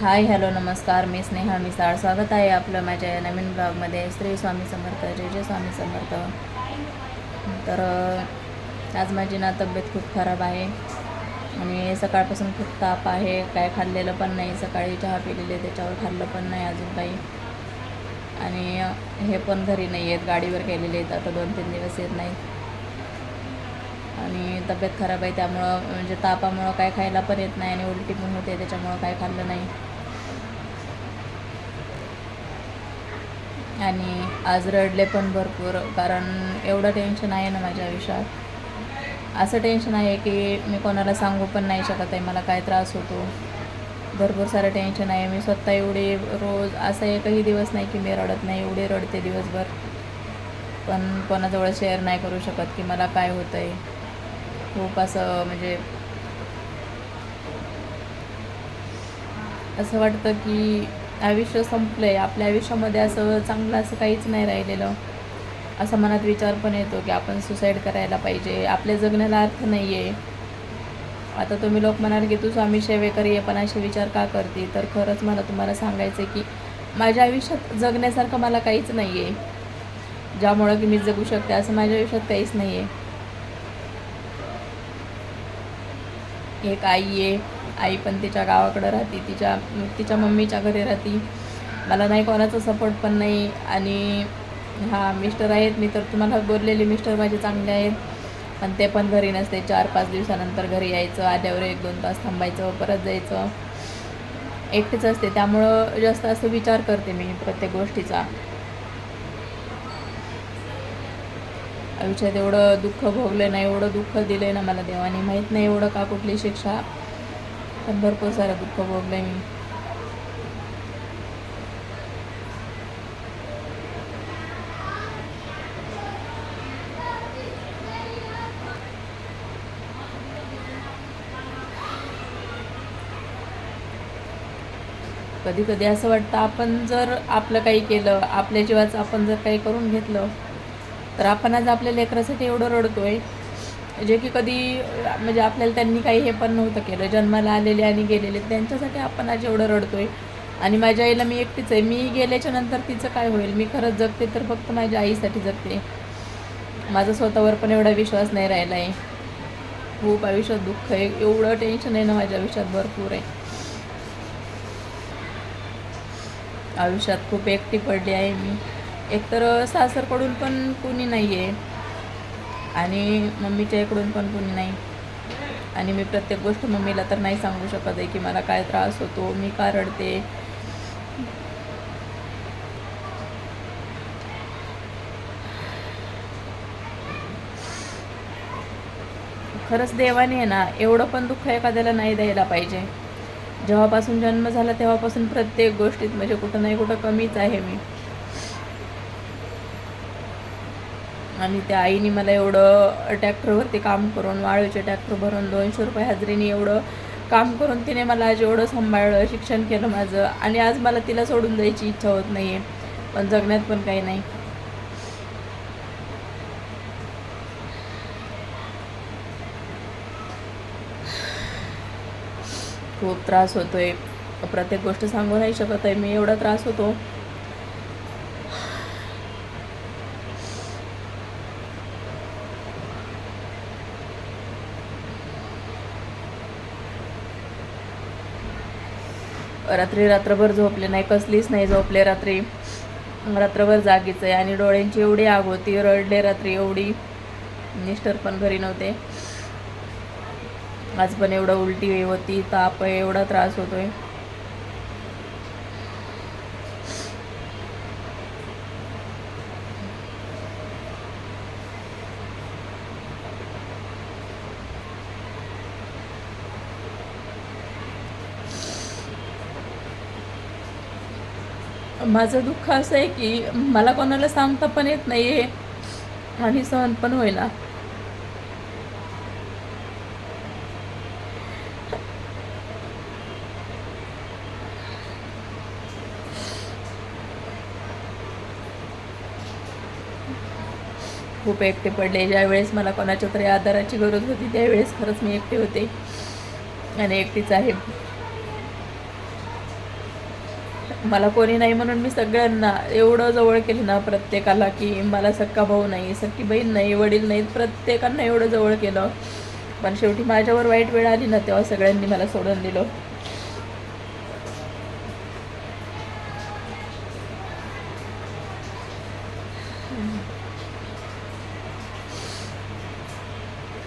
Hi hello नमस्कार. मी स्नेहा मिसाळ. स्वागत आहे आपलं माझ्या या नवीन ब्लॉगमध्ये. श्री स्वामी समर्थ जय जय स्वामी समर्थ. तर आज माझी ना तब्येत खूप खराब आहे आणि सकाळपासून खूप ताप आहे. काय खाल्लेलं पण नाही. सकाळी चहा पिलेले त्याच्यावर खाल्लं पण नाही अजून काही. आणि हे पण घरी नाही आहेत गाडीवर गेलेले आहेत. आता दोन तीन दिवस येत नाहीत. आणि तब्येत खराब आहे त्यामुळं म्हणजे तापामुळं काय खायला पण येत नाही आणि उलटी पण होते त्याच्यामुळं काय खाल्लं नाही. आणि आज रडले पण भरपूर कारण एवढं टेन्शन आहे ना माझ्या आयुष्यात. असं टेन्शन आहे की मी कोणाला सांगू पण नाही शकत आहे मला काय त्रास होतो. भरपूर सारं टेन्शन आहे. मी स्वतः एवढे रोज असा एकही दिवस नाही की मी रडत नाही एवढे रडते दिवसभर. पण कोणाजवळ शेअर नाही करू शकत की मला काय होतं आहे खूप असं म्हणजे असं वाटतं की आयुष्य संपलं आहे आपल्या आयुष्यामध्ये असं चांगलं असं काहीच नाही राहिलेलं. असा मनात विचार पण येतो की आपण सुसाईड करायला पाहिजे. आपल्या जगण्याला अर्थ नाही आहे आता तुम्ही लोक म्हणाल की तू स्वामी सेवेकरी आहे पण असे विचार का करते? तर खरंच मला तुम्हाला सांगायचं आहे की माझ्या आयुष्यात जगण्यासारखं मला काहीच नाही आहे ज्यामुळं की मी जगू शकते असं माझ्या आयुष्यात काहीच नाही आहे एक आई आहे. आई पण तिच्या गावाकडं राहते तिच्या तिच्या मम्मीच्या घरी राहते. मला नाही कोणाचा सपोर्ट पण नाही आणि हा मिस्टर आहेत. मी तर तुम्हाला बोललेले मिस्टर माझे चांगले आहेत. पण ते पण घरी नसते. चार पाच दिवसानंतर घरी यायचं. आल्यावर एक दोन तास थांबायचं परत जायचं. एकटेच असते. त्यामुळं जास्त असं विचार करते मी प्रत्येक गोष्टीचा. आयुष्यात एवढं दुःख भोगलं नाही एवढं दुःख दिलं ना मला देवाने. माहीत नाही एवढं का कुठली शिक्षा पण भरपूर सारं दुःख भोगलं मी. कधी कधी असं वाटतं आपण जर आपलं काही केलं आपल्या जीवाचं आपण जर काही करून घेतलं तर आपण आज आपल्या लेकरासाठी एवढं रडतोय. जे की कधी म्हणजे आपल्याला त्यांनी काही हे पण नव्हतं केलं. जन्माला आलेले आणि गेलेले त्यांच्यासाठी आपण आज एवढं रडतो आहे आणि माझ्या आईला मी एकटीच आहे. मी गेल्याच्यानंतर तिचं काय होईल? मी खरंच जगते तर फक्त माझ्या आईसाठी जगते. माझा स्वतःवर पण एवढा विश्वास नाही राहिला आहे खूप आयुष्यात दुःख आहे. एवढं टेन्शन आहे ना माझ्या आयुष्यात भरपूर आहे. आयुष्यात खूप एकटी पडली आहे मी. एकतर सासरकडून पण कोणी नाही आहे आणि मम्मीच्या इकडून पण कोणी नाही. आणि मी प्रत्येक गोष्ट मम्मीला तर नाही सांगू शकत आहे की मला काय त्रास होतो मी का रडते. खरंच देवाने आहे ना एवढं पण दुःख एखाद्याला नाही द्यायला पाहिजे. जेव्हापासून जन्म झाला तेव्हापासून प्रत्येक गोष्टीत म्हणजे कुठं नाही कुठं कमीच आहे मी. आणि त्या आईने मला एवढं ट्रॅक्टरवरती काम करून वाळूचे ट्रॅक्टर भरून दोनशे रुपये हजेरीने एवढं काम करून तिने मला आज एवढं सांभाळलं शिक्षण केलं माझं. आणि आज मला तिला सोडून जायची इच्छा होत नाही आहे पण जगण्यात पण काही नाही. खूप त्रास होतोय. प्रत्येक गोष्ट सांगू नाही शकत आहे. मी एवढा त्रास होतो. रात्री रात्रभर झोपले नाही कसलीच नाही झोपले रात्री. रात्रभर जागीच आहे आणि डोळ्यांची एवढी आग होती रडले रात्री एवढी. मिस्टर पण घरी नव्हते. आज पण एवढं उलटी होती ताप आहे एवढा त्रास होतोय. माझं दुःख असं आहे की मला कोणाला सांगता पण येत नाही आहे आणि सहन पण होईना. खूप एकटे पडले. ज्यावेळेस मला कोणाच्या तरी आधाराची गरज होती त्यावेळेस खरंच मी एकटे होते. आणि एकटीच आहे. मला कोणी नाही म्हणून मी सगळ्यांना एवढं जवळ केलं ना प्रत्येकाला की मला सक्का भाऊ नाही सक्की बहीण नाही वडील नाहीत प्रत्येकांना एवढं जवळ केलं. पण शेवटी माझ्यावर वाईट वेळ आली ना तेव्हा सगळ्यांनी मला सोडून दिलं.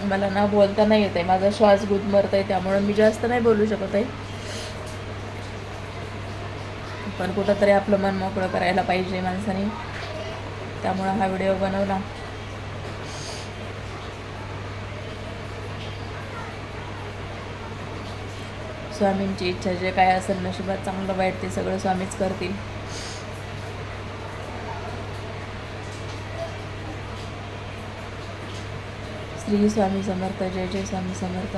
मला ना बोलता नाही येत आहे माझा श्वास गुदमरत आहे त्यामुळे मी जास्त नाही बोलू शकत आहे. पण कुठंतरी आपलं मन मोकळं करायला पाहिजे माणसाने. त्यामुळं हा व्हिडिओ बनवला. स्वामींची इच्छा जे काय असेल नशिबात चांगलं वाईट ते सगळं स्वामीच करतील. श्री स्वामी समर्थ जय जय स्वामी समर्थ.